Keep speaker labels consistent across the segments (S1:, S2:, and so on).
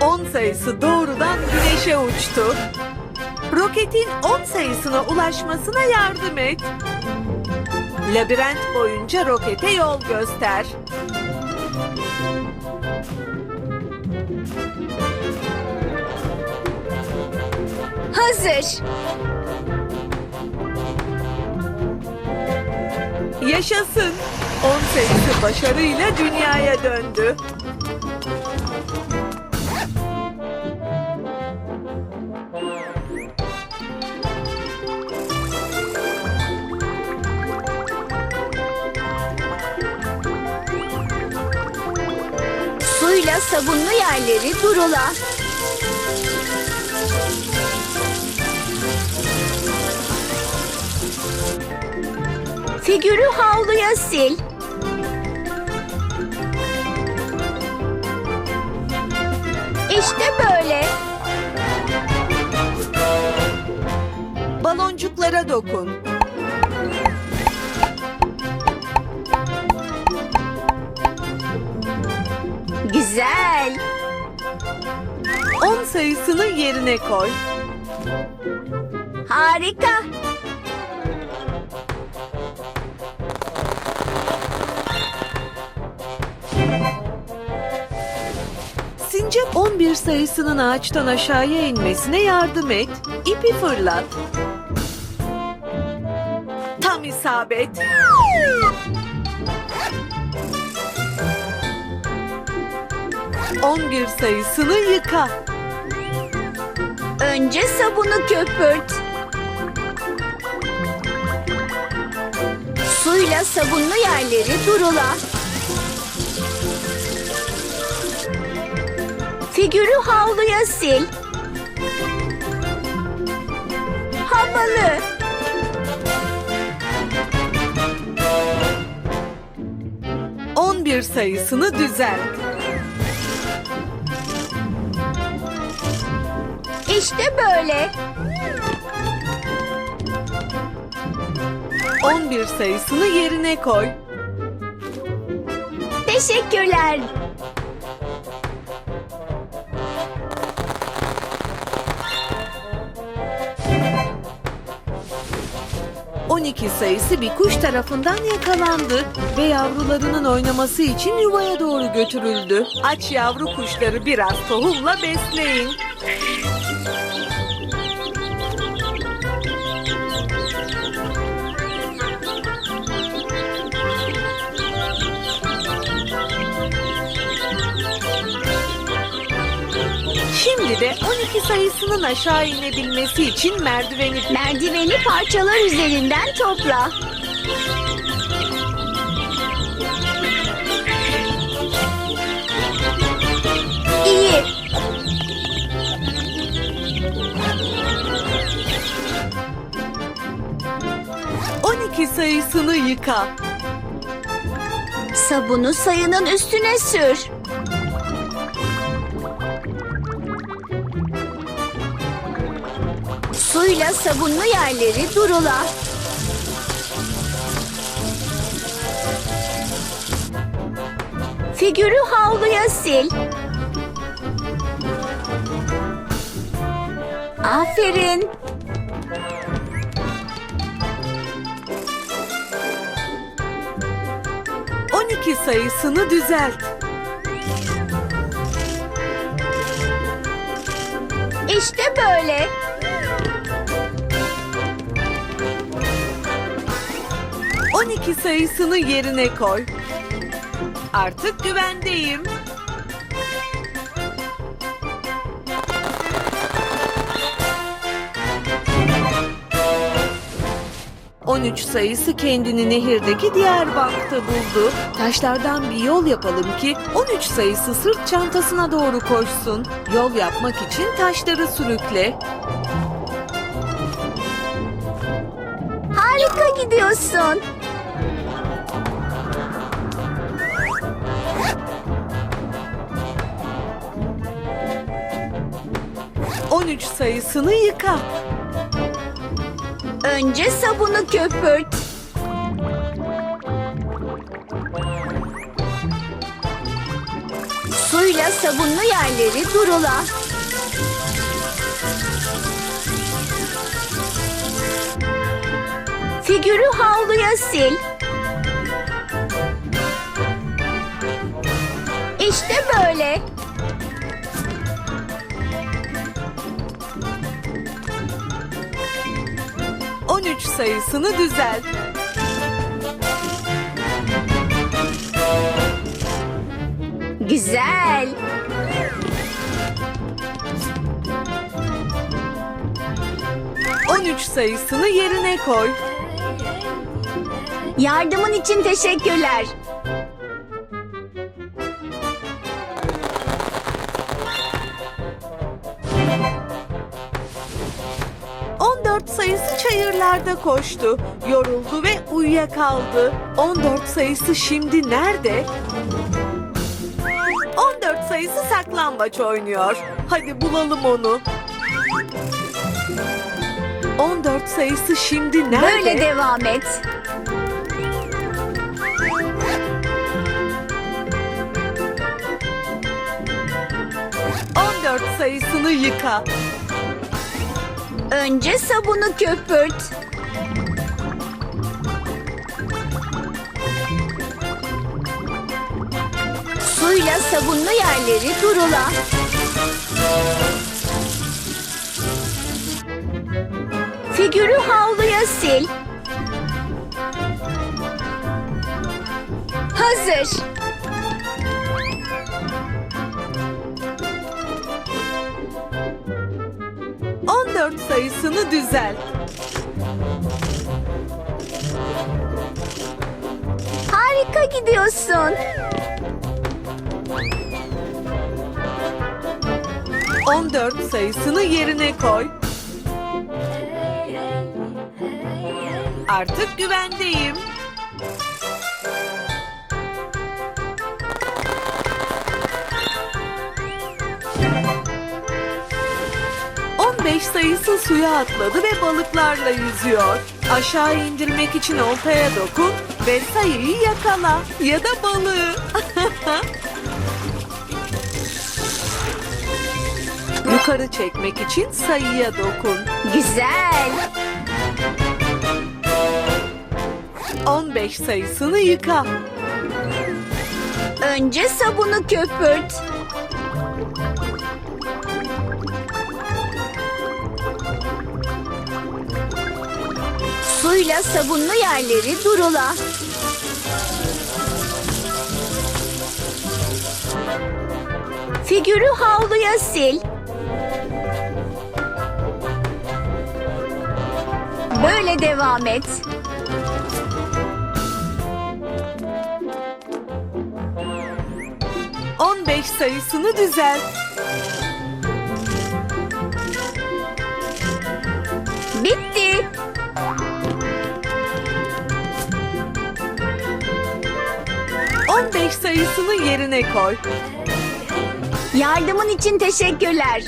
S1: 10 sayısı doğrudan güneşe uçtu. Roketin 10 sayısına ulaşmasına yardım et. Labirent boyunca rokete yol göster.
S2: Hazır.
S1: Yaşasın. 10 sayısı başarıyla dünyaya döndü.
S2: Suyla sabunlu yerleri durula. Figürü havluya sil. İşte böyle.
S1: Baloncuklara dokun.
S2: Güzel.
S1: 10 sayısını yerine koy.
S2: Harika.
S1: Sincap 11 sayısının ağaçtan aşağıya inmesine yardım et. İpi fırlat. Tam isabet. On bir sayısını yıka.
S2: Önce sabunu köpürt. Suyla sabunlu yerleri durula. Figürü havluya sil. Havalı.
S1: On bir sayısını düzelt.
S2: İşte böyle.
S1: 11 sayısını yerine koy.
S2: Teşekkürler.
S1: On 12 sayısı bir kuş tarafından yakalandı ve yavrularının oynaması için yuvaya doğru götürüldü. Aç yavru kuşları biraz tohumla besleyin. Şimdi de 12 sayısının aşağı inebilmesi için merdiveni
S2: Merdiveni parçalar üzerinden topla. İyi.
S1: 12 sayısını yıka.
S2: Sabunu sayının üstüne sür. Suyla sabunlu yerleri durula. Figürü havluya sil. Aferin.
S1: – 12 sayısını düzelt.
S2: İşte böyle.
S1: – 12 sayısını yerine koy. Artık güvendeyim. ...13 sayısı kendini nehirdeki diğer bankta buldu. Taşlardan bir yol yapalım ki 13 sayısı sırt çantasına doğru koşsun. Yol yapmak için taşları sürükle.
S2: Harika gidiyorsun.
S1: 13 sayısını yıka.
S2: Önce sabunu köpürt. Suyla sabunlu yerleri durula. Figürü havluya sil. İşte böyle.
S1: On üç sayısını düzelt.
S2: Güzel.
S1: On üç sayısını yerine koy.
S2: Yardımın için teşekkürler.
S1: Çayırlarda koştu. Yoruldu ve uyuyakaldı. On dört sayısı şimdi nerede? On dört sayısı saklambaç oynuyor. Hadi bulalım onu. On dört sayısı şimdi nerede?
S2: Böyle devam et.
S1: Sayısını yıka.
S2: Önce sabunu köpürt. Suyla sabunlu yerleri durula. Figürü havluya sil. Hazır.
S1: Dört sayısını düzelt.
S2: Harika gidiyorsun.
S1: On dört sayısını yerine koy. Artık güvendeyim. On beş sayısı suya atladı ve balıklarla yüzüyor. Aşağı indirmek için oltaya dokun ve sayıyı yakala ya da balığı. Yukarı çekmek için sayıya dokun.
S2: Güzel.
S1: 15 sayısını yıka.
S2: Önce sabunu köpürt. Suyla sabunlu yerleri durula. Figürü havluya sil. Böyle devam et.
S1: On beş sayısını düzelt.
S2: Bitti.
S1: Beş sayısını yerine koy.
S2: Yardımın için teşekkürler.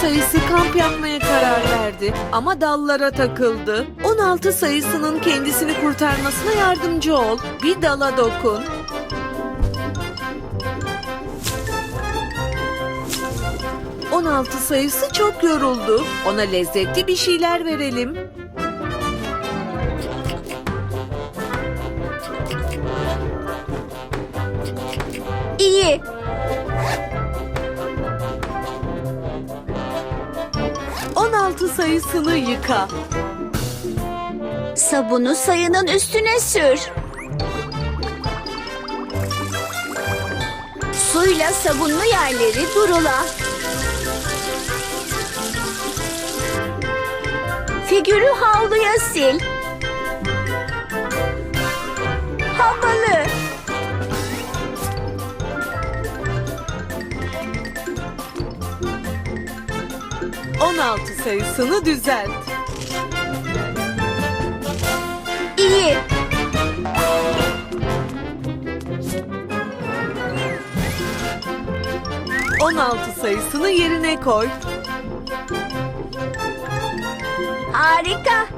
S1: Sayısı kamp yapmaya karar verdi ama dallara takıldı. On altı sayısının kendisini kurtarmasına yardımcı ol. Bir dala dokun. On altı sayısı çok yoruldu. Ona lezzetli bir şeyler verelim.
S2: İyi.
S1: On altı sayısını yıka.
S2: Sabunu sayının üstüne sür. Suyla sabunlu yerleri durula. Figürü havluya sil. Havalı.
S1: On altı sayısını düzelt.
S2: İyi.
S1: On altı sayısını yerine koy.
S2: Harika.